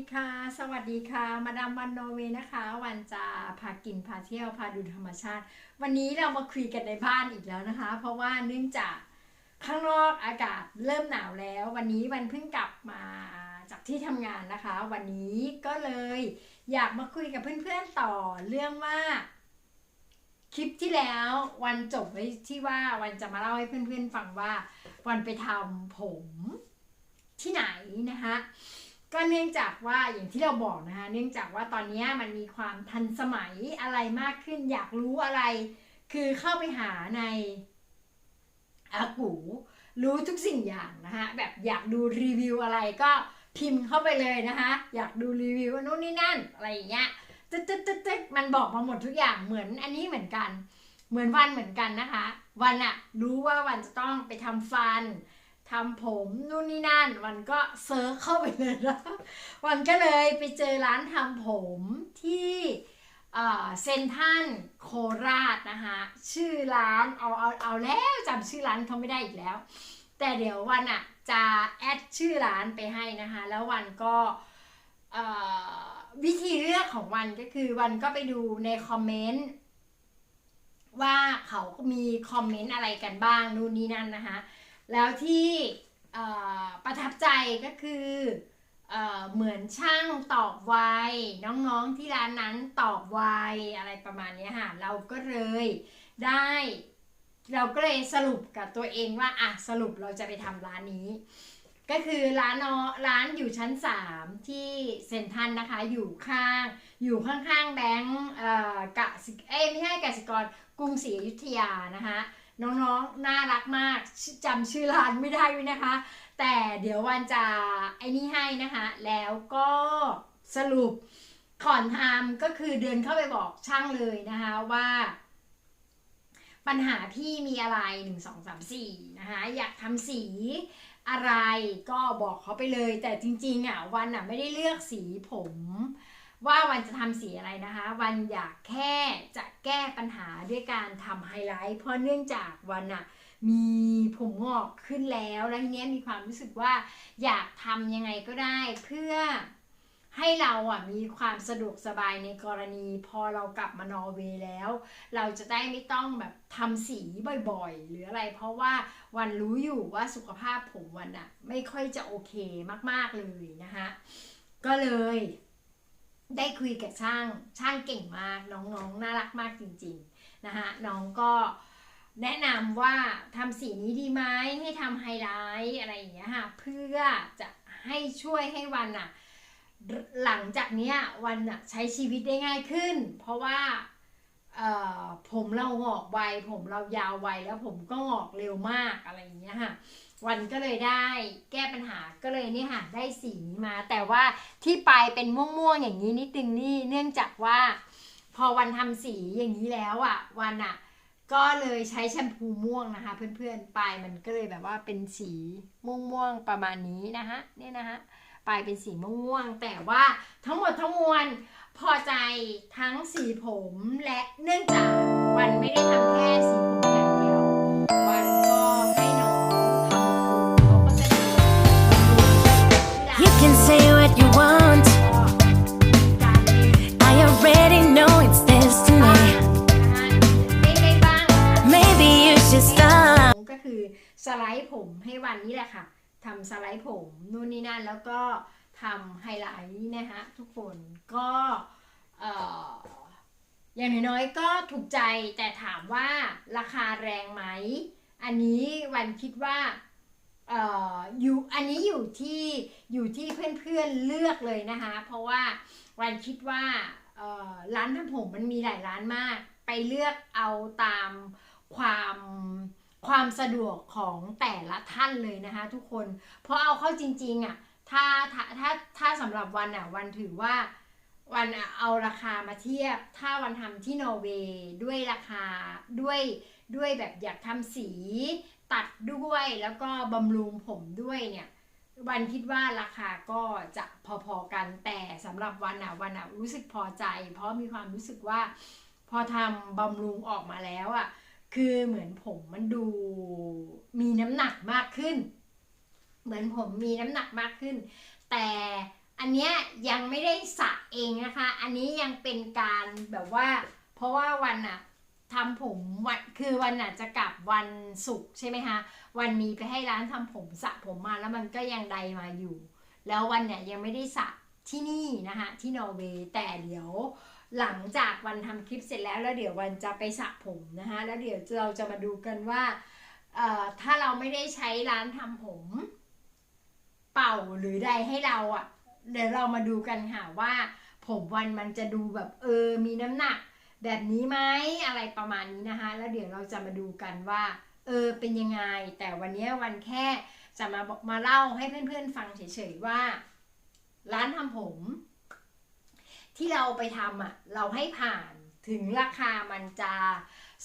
ดีค่ะ สวัสดีค่ะ มาดามวันโนเวนะคะ วันจะพากินพาเที่ยวพาดูธรรมชาติ วันนี้เรามาคุยกันในบ้านอีกแล้วนะคะ เพราะว่าเนื่องจากข้างนอกอากาศเริ่มหนาวแล้ว วันนี้วันเพิ่งกลับมาจากที่ทำงานนะคะ วันนี้ก็เลยอยากมาคุยกับเพื่อนๆต่อเรื่องว่า คลิปที่แล้ววันจบไว้ที่ว่าวันจะมาเล่าให้เพื่อนๆฟังว่า วันไปทำผมที่ไหนนะคะ ก็เนื่องจากว่าอย่างที่เราบอกนะคะ เนื่องจากว่าตอนนี้มันมีความทันสมัยอะไรมากขึ้น อยากรู้อะไร คือเข้าไปหาในอากูรู้ทุกสิ่งอย่างนะคะแบบอยากดูรีวิวอะไรก็พิมพ์เข้าไปเลยนะคะ อยากดูรีวิวนู่นนี่นั่นอะไรอย่างเงี้ยตึ๊ดตึ๊ดตึ๊ดตึ๊ดมันบอกมาหมดทุกอย่างเหมือนอันนี้เหมือนกัน เหมือนวันเหมือนกันนะคะ วันอะรู้ว่าวันจะต้องไปทำฟัน ทำผมนู่นนี่นั่น วันก็เซิร์ชเข้าไปเลยนะวันก็เลยไปเจอร้านทำผมที่เซนทันโคราชนะคะชื่อร้านเอาเอาเอาแล้วจำชื่อร้านเขาไม่ได้อีกแล้ว แต่เดี๋ยววันอะจะแอดชื่อร้านไปให้นะคะแล้ววันก็วิธีเลือกของวันก็คือวันก็ไปดูในคอมเมนต์ว่าเขามีคอมเมนต์อะไรกันบ้างนู่นนี่นั่นนะคะ แล้วที่ประทับใจก็คือเอเหมือนช่างตอบไวน้องๆที่ร้านนั้นตอบไวอะไรประมาณนี้ค่ะเราก็เลยได้ เราก็เลยสรุปกับตัวเองว่าอะสรุปเราจะไปทำร้านนี้ ก็คือร้านนอร้านอยู่ชั้น 3 ที่เซ็นทรัลนะคะอยู่ข้างอยู่ข้างๆแบงก์เอ่อกสิเอ้ไม่ใช่กสิกรกรุงศรีอยุธยานะคะ น้องๆ น่ารักมากจำชื่อร้านไม่ได้วยนะคะ แต่เดี๋ยววันจะไอ้นี่ให้นะคะ แล้วก็สรุปก่อนทำก็คือเดินเข้าไปบอกช่างเลยนะคะว่า ปัญหาพี่มีอะไร 1 2 3 4นะคะอยากทำสีอะไรก็บอกเขาไปเลย แต่จริงๆอะวันอะไม่ได้เลือกสีผม ว่าวันจะทำสีอะไรนะคะ วันอยากแค่จะแก้ปัญหาด้วยการทำไฮไลท์ เพราะเนื่องจากวันอะมีผมงอกขึ้นแล้วแล้วทีเนี้ยมีความรู้สึกว่าอยากทำยังไงก็ได้เพื่อให้เราอะมีความสะดวกสบายในกรณีพอเรากลับมานอร์เวย์แล้ว เราจะได้ไม่ต้องแบบทำสีบ่อยๆ หรืออะไร เพราะว่าวันรู้อยู่ว่าสุขภาพผมวันอะไม่ค่อยจะโอเคมากๆเลยนะคะก็เลย ได้คุยกับช่างช่างเก่งมากน้องๆน่ารักมากจริงๆนะคะน้องก็แนะนำว่าทำสีนี้ดีไหมให้ทำไฮไลท์อะไรอย่างเงี้ยค่ะเพื่อจะให้ช่วยให้วันอะหลังจากเนี้ยวันอะใช้ชีวิตได้ง่ายขึ้น เพราะว่าผมเรางอกไวผมเรายาวไวแล้วผมก็งอกเร็วมากอะไรอย่างเงี้ยค่ะ วันก็เลยได้แก้ปัญหาก็เลยนี่ค่ะได้สีมา แต่ว่าที่ปลายเป็นม่วงๆอย่างนี้นิดนึงนี่เนื่องจากว่า พอวันทำสีอย่างนี้แล้วอะ วันอะ ก็เลยใช้แชมพูม่วงนะคะ เพื่อนๆปลายมันก็เลยแบบว่าเป็นสีม่วงๆประมาณนี้นะคะเนี่ยนะคะปลายเป็นสีม่วงๆแต่ว่าทั้งหมดทั้งมวลพอใจทั้งสีผมและเนื่องจากวันไม่ได้ทำแค่สีผมอย่ สไลด์ผมให้วันนี้แหละค่ะทำสไลด์ผมนู่นนี่นั่นแล้วก็ทำไฮไลท์นะคะทุกคนก็ออย่างน้อยๆก็ถูกใจแต่ถามว่าราคาแรงไหม อันนี้วันคิดว่าอยู่อันนี้อยู่ที่อยู่ที่เพื่อนๆเลือกเลยนะคะ เพราะว่าวันคิดว่าร้านทำผมมันมีหลายร้านมาก ไปเลือกเอาตามความ ความสะดวกของแต่ละท่านเลยนะคะ ทุกคน เพราะเอาเข้าจริงๆอะถ้าถ้าถ้าถ้าสำหรับวันอะวันถือว่าวันเอาราคามาเทียบ ถ้าวันทำที่นอร์เวย์ด้วยราคาด้วยด้วยแบบอยากทำสีตัดด้วยแล้วก็บำรุงผมด้วยเนี่ยวันคิดว่าราคาก็จะพอๆกันแต่สำหรับวันอะวันอะรู้สึกพอใจ เพราะมีความรู้สึกว่าพอทำบำรุงออกมาแล้วอะ คือเหมือนผมมันดูมีน้ำหนักมากขึ้น เหมือนผมมีน้ำหนักมากขึ้น แต่อันเนี้ยยังไม่ได้สระเองนะคะ อันนี้ยังเป็นการแบบว่า เพราะว่าวันอะทำผมวันคือวันอะจะกลับวันศุกร์ใช่ไหมคะวันนี้ไปให้ร้านทำผมสระผมมาแล้วมันก็ยังใดมาอยู่ แล้ววันเนี่ยยังไม่ได้สระที่นี่นะคะที่นอร์เวย์แต่เดี๋ยว หลังจากวันทำคลิปเสร็จแล้วแล้วเดี๋ยววันจะไปสระผมนะคะแล้วเดี๋ยวเราจะมาดูกันว่าถ้าเราไม่ได้ใช้ร้านทำผม เป่าหรือใดให้เราอะ่ะ เดี๋ยวเรามาดูกันค่ะว่า ผมวันมันจะดูแบบเออมีน้ำหนัก แบบนี้ไหมอะไรประมาณนี้นะคะ แล้วเดี๋ยวเราจะมาดูกันว่าเออเป็นยังไง แต่วันนี้วันแค่จะมาบอกมาเล่าให้เพื่อนๆฟังเฉยๆว่า ร้านทำผม ที่เราไปทำอะเราให้ผ่านถึงราคามันจะ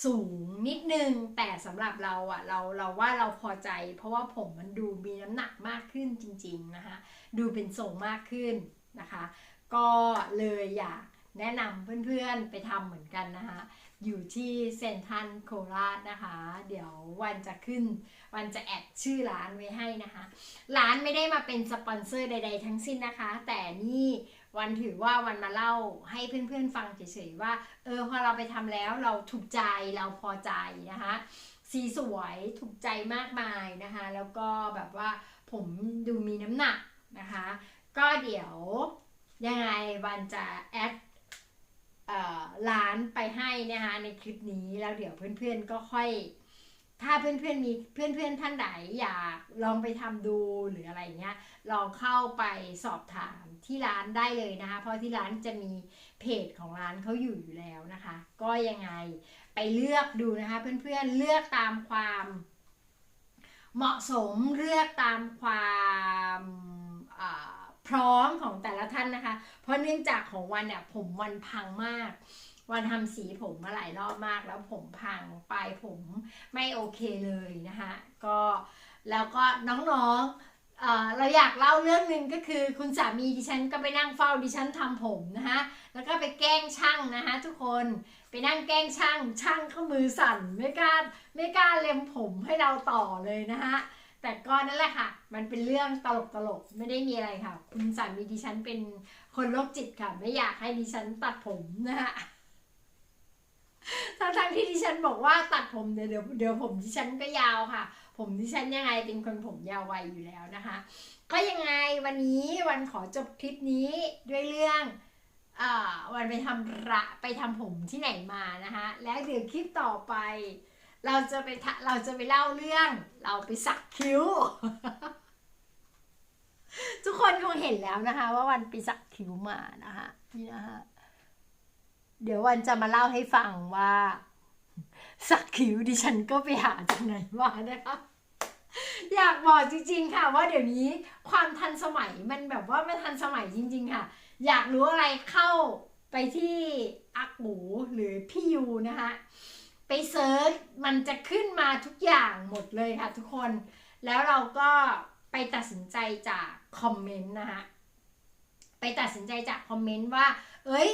สูงนิดนึง แต่สำหรับเราอะเราเราว่าเราพอใจ เพราะว่าผมมันดูมีน้ำหนักมากขึ้นจริง ๆ นะคะ ดูเป็นทรงมากขึ้นนะคะ ก็เลยอยากแนะนำเพื่อนๆไปทำเหมือนกันนะคะ อยู่ที่เซนทรันโคราชนะคะ เดี๋ยววันจะขึ้น วันจะแอดชื่อร้านไว้ให้นะคะ ร้านไม่ได้มาเป็นสปอนเซอร์ใด ๆ ทั้งสิ้นนะคะ แต่นี่วันถือว่าวันมาเล่าให้เพื่อนๆฟังเฉยๆว่า เออพอเราไปทำแล้วเราถูกใจเราพอใจนะคะ สีสวยถูกใจมากมายนะคะ แล้วก็แบบว่าผมดูมีน้ำหนักนะคะ ก็เดี๋ยวยังไงวันจะแอด ร้านไปให้นะคะในคลิปนี้แล้วเดี๋ยวเพื่อนๆก็ค่อย ถ้าเพื่อนๆมีเพื่อนๆท่านไหนอยากลองไปทำดูหรืออะไรเงี้ยลองเข้าไปสอบถามที่ร้านได้เลยนะคะ เพราะที่ร้านจะมีเพจของร้านเขาอยู่อยู่แล้วนะคะ ก็ยังไงไปเลือกดูนะคะ เพื่อนๆเลือกตามความเหมาะสมเลือกตามความอ่า พร้อมของแต่ละท่านนะคะ เพราะเนื่องจากของวันเนี่ยผมวันพังมาก วันทำสีผมมาหลายรอบมาก แล้วผมพังปลายผมไม่โอเคเลยนะคะก็แล้วก็น้องๆเเราอยากเล่าเรื่องหนึ่งก็คือคุณสามีดิฉันก็ไปนั่งเฝ้าดิฉันทำผมนะคะแล้วก็ไปแกล้งช่างนะคะทุกคนไปนั่งแกล้งช่างช่างเขามือสั่นไม่กล้าไม่กล้าเล็มผมให้เราต่อเลยนะคะ แต่ก็นั่นแหละค่ะ มันเป็นเรื่องตลกตลกๆไม่ได้มีอะไรค่ะ คุณสามีดิฉันเป็นคนโรคจิตค่ะ ไม่อยากให้ดิฉันตัดผมนะคะทั้งทั้งๆที่ดิฉันบอกว่าตัดผมเดี๋ยวเดี๋ยวผมดิฉันก็ยาวค่ะ ผมดิฉันยังไงเป็นคนผมยาวไวอยู่แล้วนะคะ ก็ยังไงวันนี้วันขอจบคลิปนี้ด้วยเรื่องอวันไปทำระไปทำผมที่ไหนมานะคะ แล้วเดี๋ยวคลิปต่อไป เราจะไปทะเราจะไปเล่าเรื่อง เราไปสักคิ้ว ทุกคนคงเห็นแล้วนะคะ ว่าวันไปสักคิ้วมานะคะนี่นะคะเดี๋ยววันจะมาเล่าให้ฟังว่า สักคิ้วดิฉันก็ไปหาจากไหนมานะคะอยากบอกจริง ๆ ค่ะ ว่าเดี๋ยวนี้ความทันสมัยมันแบบว่ามันทันสมัยจริง ๆ ค่ะ อยากรู้อะไรเข้าไปที่อักหมูหรือพี่ยูนะคะ ไปเซิร์ชมันจะขึ้นมาทุกอย่างหมดเลยค่ะทุกคน แล้วเราก็ไปตัดสินใจจากคอมเมนต์นะคะไปตัดสินใจจากคอมเมนต์ว่า เอ้ย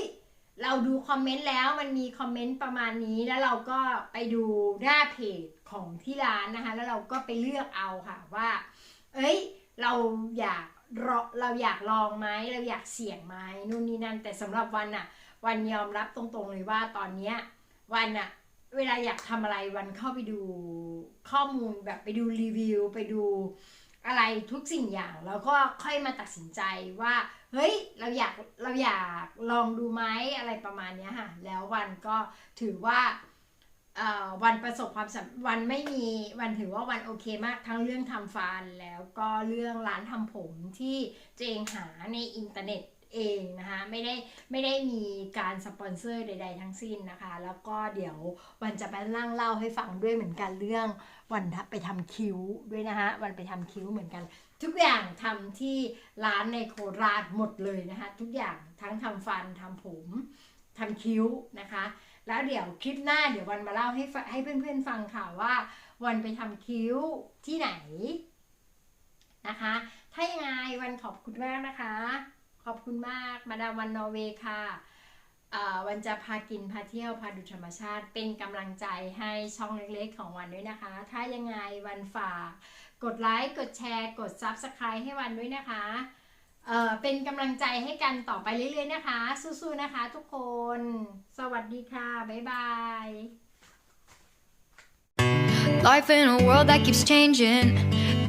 เราดูคอมเมนต์แล้วมันมีคอมเมนต์ประมาณนี้แล้วเราก็ไปดูหน้าเพจของที่ร้านนะคะ แล้วเราก็ไปเลือกเอาค่ะว่า เอ้ย เราอยากรอเราอยากลองไหมเราอยากเสี่ยงไหมนู่นนี่นั่นแต่สำหรับวันอะวันยอมรับตรงๆเลยว่าตอนเนี้ยวันอะ เวลาอยากทำอะไรวันเข้าไปดูข้อมูลแบบไปดูรีวิว ไปดูอะไรทุกสิ่งอย่าง แล้วก็ค่อยมาตัดสินใจว่า เฮ้ยเราอยากเราอยากลองดูไหมอะไรประมาณเนี้ยค่ะ แล้ววันก็ถือว่าวันประสบความสำวันไม่มีวันถือว่าวันโอเคมากทั้งเรื่องทำฟันแล้วก็เรื่องร้านทำผมที่เองหาในอินเทอร์เน็ต เองนะคะ ไม่ได้ไม่ได้มีการสปอนเซอร์ใด ๆ ทั้งสิ้นนะคะ แล้วก็เดี๋ยววันจะไปนั่งเล่าให้ฟังด้วยเหมือนกันเรื่องวันไปทำคิ้วด้วยนะคะวันไปทำคิ้วเหมือนกัน ทุกอย่างทำที่ร้านในโคราชหมดเลยนะคะ ทุกอย่างทั้งทำฟันทำผมทำคิ้วนะคะ แล้วเดี๋ยวคลิปหน้าเดี๋ยววันมาเล่าให้ให้เพื่อนๆฟังค่ะว่าวันไปทำคิ้วที่ไหนนะคะ ถ้ายังไงวันขอบคุณมากนะคะ ขอบคุณมากมาดามวันนอร์เวย์ค่ะวันจะพากินพาเที่ยวพาดูธรรมชาติเป็นกำลังใจให้ช่องเล็กๆ ของวันด้วยนะคะ ถ้ายังไงวันฝากกดไลค์กดแชร์ กด Subscribe ให้วันด้วยนะคะเเป็นกำลังใจให้กันต่อไปเรื่อยๆนะคะ สู้ๆนะคะทุกคน สวัสดีค่ะ บ๊ายบาย Life in a world that keeps changing.